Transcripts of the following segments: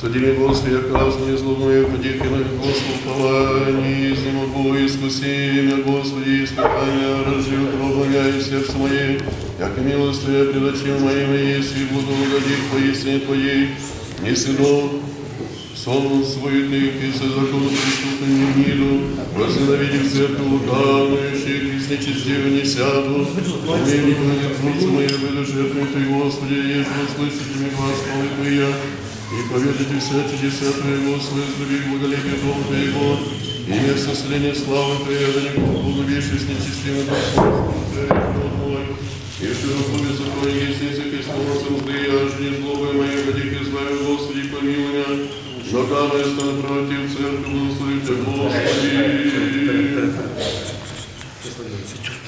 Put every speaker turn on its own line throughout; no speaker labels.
Садили Господи, оказанные злобные подирки на Господи, из могу и спасения, Господи, испытания, разжил кровь и сердце мое, яко милость Твоя предочил моим, и есть и благоугодит поистине Твоей, не сынов, сон свой ты, со законом преступным не миру, возненавидев церковь лукавную, из нечестивых не сяду, мне не будет трудиться моя, буду жертвой Ты, Господи, ежели услышите мне глаз молитвы Твоя, и поведайте все чудеса Твоего, Господи, излюби благолепие Дома Твоего, и место селения славы Твоей, да не благовещи с нечестивым духом, Твой мой, и что условия закона есть, если Христос, я же не злобой моей, ходи к избави, Господи, помилуй меня, но камня стану проводил церковь, благослови Тебя, Господи.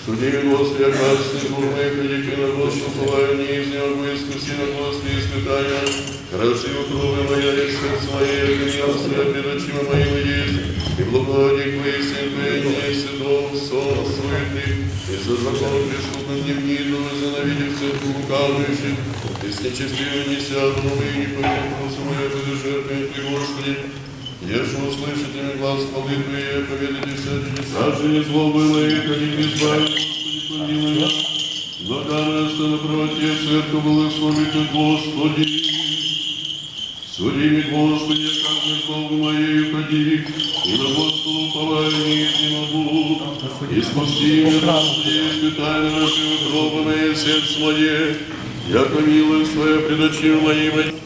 Суди, Господи, оказывай, Бог мой, ходи к на Господу, слава не из него, искуси на Господи, испытания. Красиво крови моя и сердце мое, и милость Твоя пред очима моими есть, и благодать Твои, Сын Твой, не есть дом, сон суетный, и за закон преступным не гниду, возненавидев церковь лукавующих, и с нечестивым не сяду, но и не пойдем, просто моя, буду жертвой Ты, Господи, Ешь услышите мне глаз хвалы Твоей, поведайте все чудеса, же не злобы мои, ходи к избави, Господи, помилуй нас. Благодарность на правоте церковь благословите, Господи. Суди мне, Господи, как же злобы моей ходи, и на Господу уповаю не могу. И спаси меня, Господи, испытай меня, наши утробы мои, сердце мое, яко милость Твоя пред очима моими.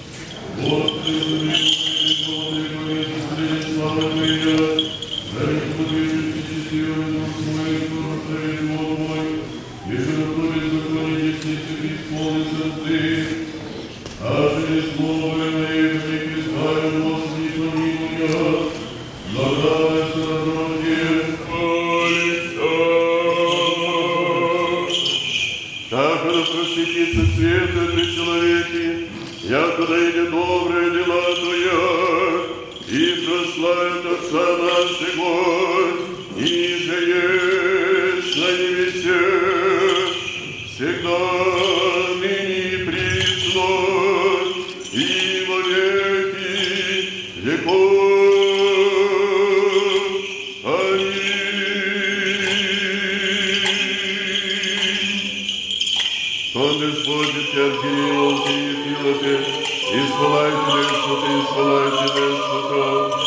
И свалайте Господи, и свалайте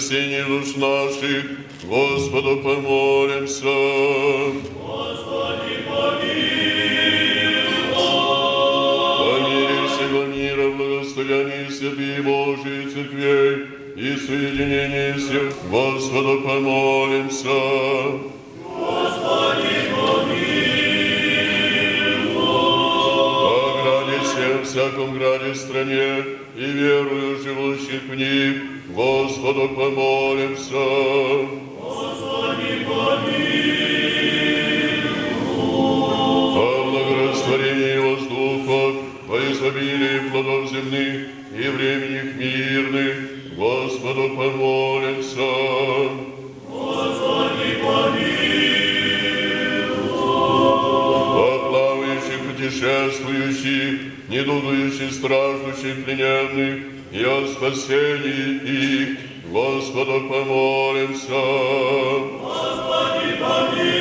спасение душ наших, Господу помолимся. шествующих, недудующих, страждущих, плененных, и о спасении их, Господу помолимся.
Господи, помилуй,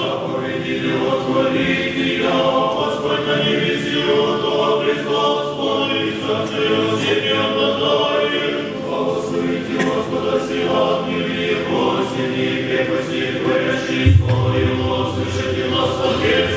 заповеди его творите, я, Господь, на небесию, то Христос, молится, цел себе отдаю. Благословите, Господа, Сион, мили, осени, крепости, творящий свой лоб. is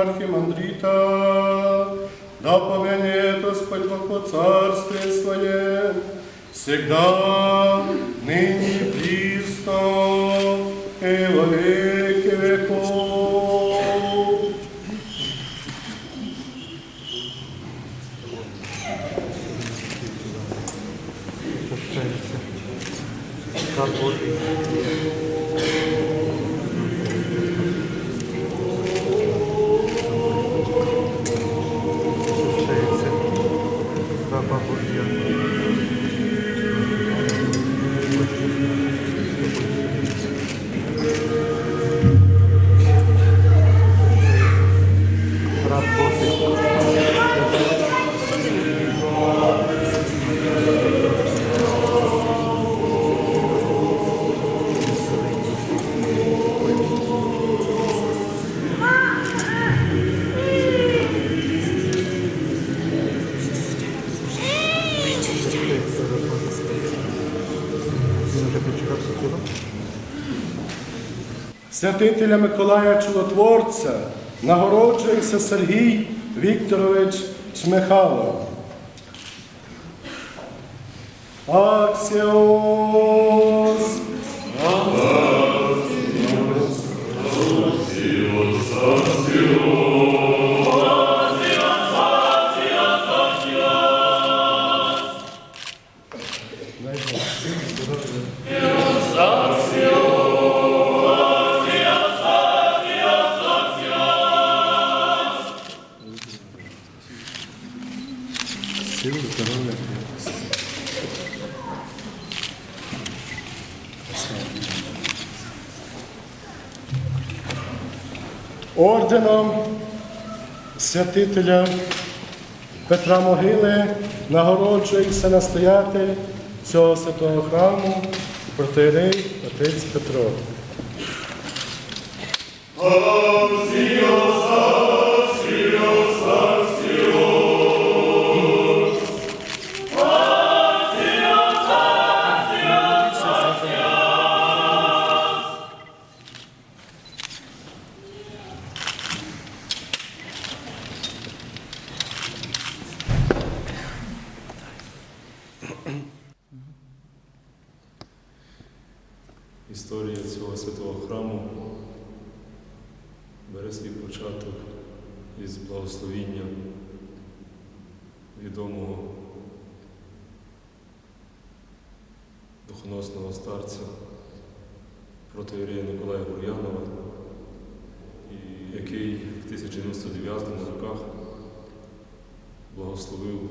архимандрита, да поменет Господь во царстве Своем, всегда, ныне и и во веки веков.
Прощається.
Святителя Миколая Чудотворця нагороджується Сергій Вікторович Чмихало. Аксіос! Орденом святителя Петра Могили нагороджується настоятель цього святого храму протирей отець Петро.
Відомого духоносного старця протоірея Миколая Гур'янова, і який в 1099 роках благословив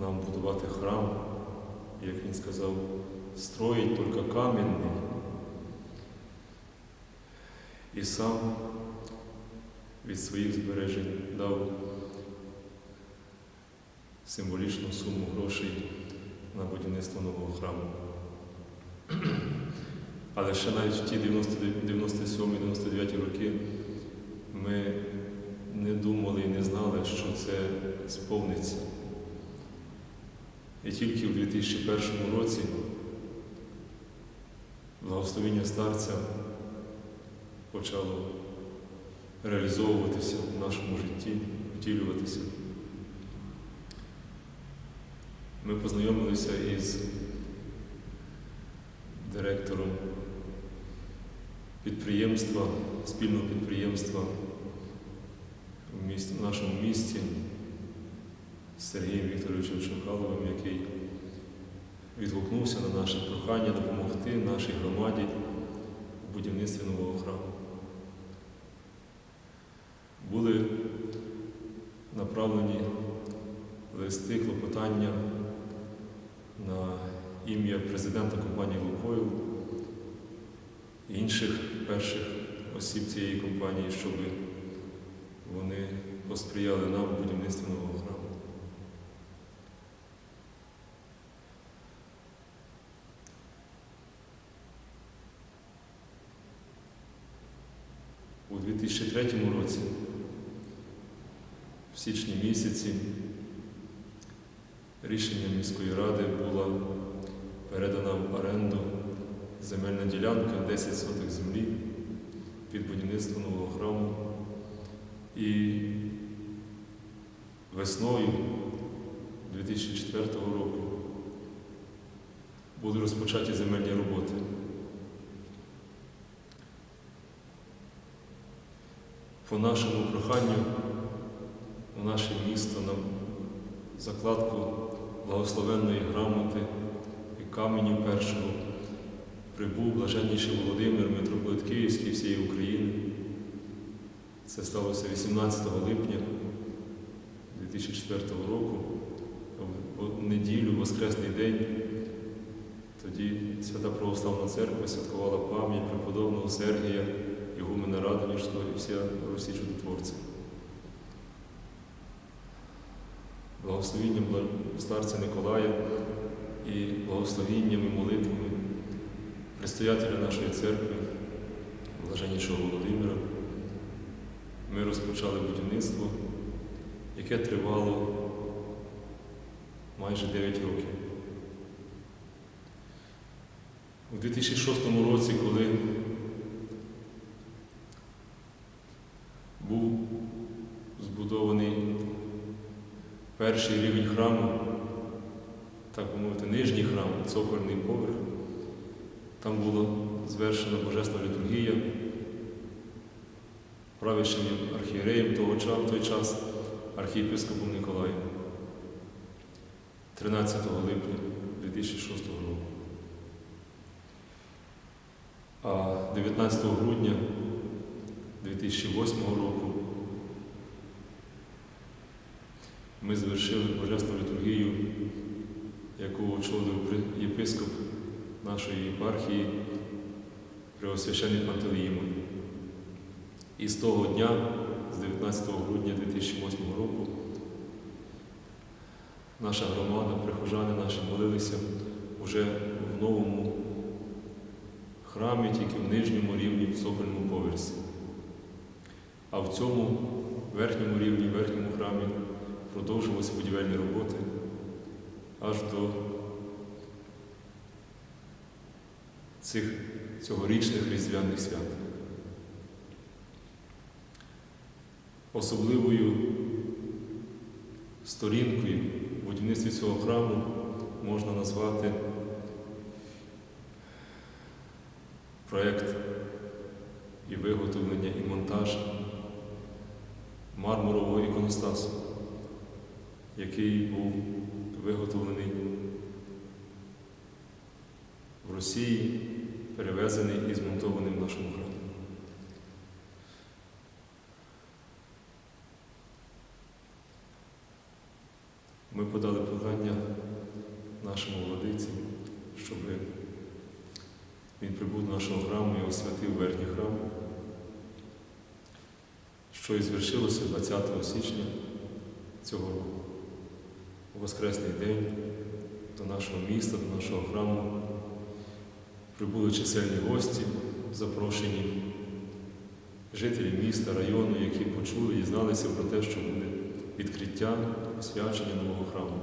нам будувати храм, як він сказав, строить только каменный. І сам від своїх збережень дав символічну суму грошей на будівництво нового храму. Але ще навіть в ті 97-99 роки ми не думали і не знали, що це сповниться. І тільки в 2001 році благословіння старця почало реалізовуватися в нашому житті, втілюватися. Ми познайомилися із директором підприємства, спільного підприємства в, місті, в нашому місті Сергієм Вікторовичем Шухаловим, який відгукнувся на наше прохання допомогти нашій громаді у будівництві нового храму. Були направлені листи клопотання на ім'я президента компанії Лукойл і інших перших осіб цієї компанії, щоб вони посприяли нам у будівництві нового храму. У 2003 році, в січні місяці, рішенням міської ради була передана в оренду земельна ділянка 10 сотих землі під будівництво нового храму. І весною 2004 року були розпочаті земельні роботи. По нашому проханню у наше місто на закладку благословенної грамоти і каменю першого прибув блаженніший Володимир, митрополит Київський всієї України. Це сталося 18 липня 2004 року, в неділю, Воскресний день. Тоді Свята Православна Церква святкувала пам'ять преподобного Сергія, Ігумена Радонежського і вся Русі чудотворця. Благословінням старця Николая і благословіннями, молитвами предстоятеля нашої церкви, блаженнішого Володимира, ми розпочали будівництво, яке тривало майже 9 років. У 2006 році, коли був збудований перший рівень храму, так би мовити, нижній храм, цокольний поверх, там була звершена Божественна літургія правящим архієреєм того часу, в той час архієпископом Николаєм 13 липня 2006 року. А 19 грудня 2008 року ми завершили Божественну літургію, яку очолив єпископ нашої єпархії Преосвящений Пантелеїмон. І з того дня, з 19 грудня 2008 року, наша громада, прихожани наші молилися вже в новому храмі, тільки в нижньому рівні, в цокольному поверсі. А в цьому верхньому рівні, верхньому храмі продовжувалися будівельні роботи аж до цих цьогорічних різдвяних свят. Особливою сторінкою в будівництві цього храму можна назвати проєкт і виготовлення і монтаж мармурового іконостасу, який був виготовлений в Росії, перевезений і змонтований в нашому храмі. Ми подали прохання нашому владиці, щоб він прибув до нашого храму і освятив верхній храм, що і звершилося 20 січня цього року. У Воскресний день до нашого міста, до нашого храму прибули чисельні гості, запрошені жителі міста, району, які почули і дізналися про те, що буде відкриття освячення нового храму.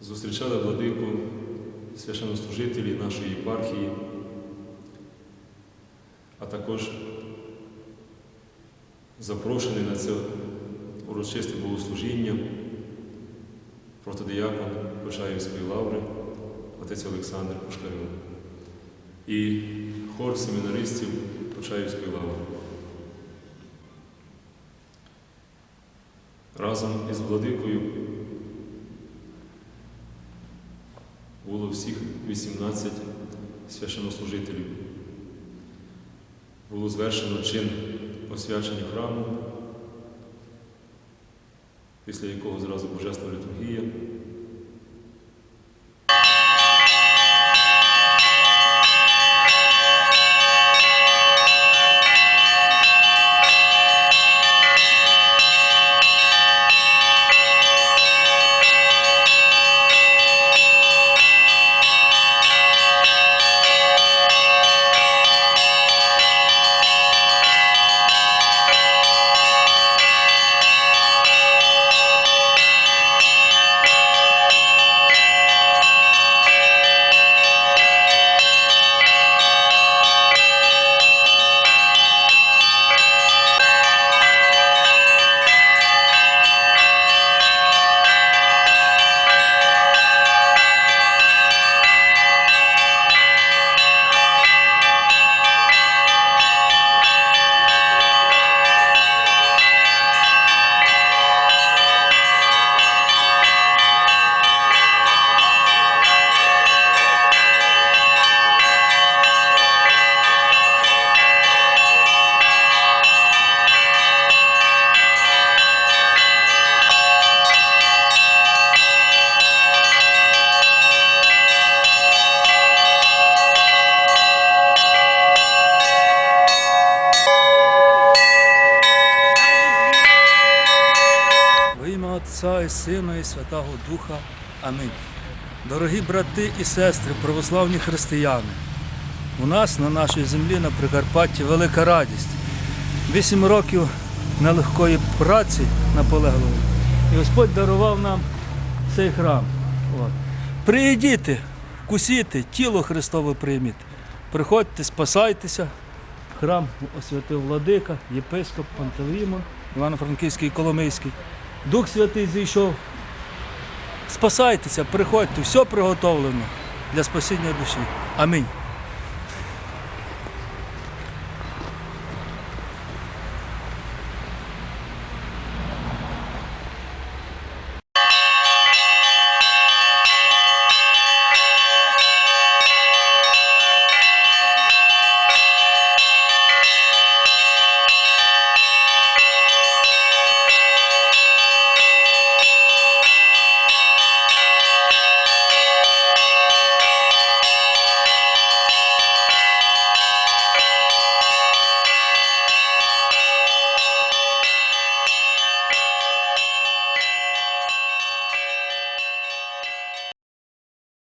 Зустрічали владику священнослужителі нашої єпархії, а також запрошений на це урочисте богослужіння протодиякон Почаївської лаври, отець Олександр Пушкарьов і хор семінаристів Почаївської лаври. Разом із владикою було всіх 18 священнослужителів. Було звершено чин освячення храму, після якого зразу Божественна літургія.
І Святого Духа. Амінь. Дорогі брати і сестри, православні християни, у нас на нашій землі на Прикарпатті велика радість. Вісім років нелегкої праці наполегливої. І Господь дарував нам цей храм. От. Приїдіть, вкусіть, тіло Христове прийміть. Приходьте, спасайтеся. Храм освятив владика, єпископ Пантелеймон, Івано-Франківський Коломийський. Дух Святий зійшов. Спасайтеся, приходьте, все приготовлено для спасіння душі. Амінь.